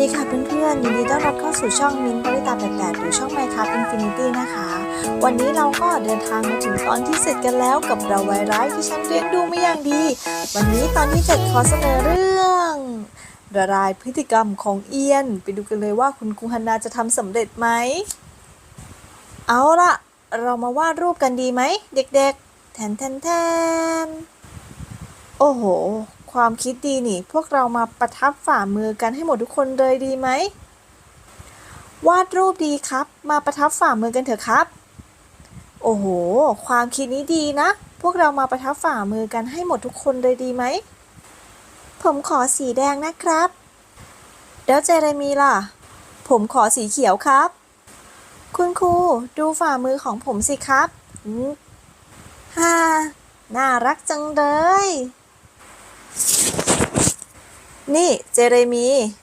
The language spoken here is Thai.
ดีค่ะเพื่อนๆยินดีต้อนรับเข้าสู่ช่องมินบริตา88หรือช่อง Minecraft Infinity นะคะ วันนี้เราก็เดินทางมาถึงตอนที่เสร็จกันแล้วกับเราไวร้ายที่ฉันเลี้ยงดูไมาอย่างดี วันนี้ตอนที่เจ็ดขอเสนอเรื่องละลายพฤติกรรมของเอียน ไปดูกันเลยว่าคุณครูฮันนาจะทำสำเร็จไหม เอาล่ะเรามาวาดรูปกันดีไหม เด็กๆ แทนแทนแทนโอ้โห ความคิดดีนี่ พวกเรามาประทับฝ่ามือกันให้หมดทุกคนเลยดีไหม วาดรูปดีครับ มาประทับฝ่ามือกันเถอะครับ โอ้โห ความคิดนี้ดีนะ พวกเรามาประทับฝ่ามือกันให้หมดทุกคนเลยดีไหม ผมขอสีแดงนะครับ แล้วเจเรมีล่ะ ผมขอสีเขียวครับ คุณครูดูฝ่ามือของผมสิครับฮ่าน่ารักจังเลย นี่ เจเรมี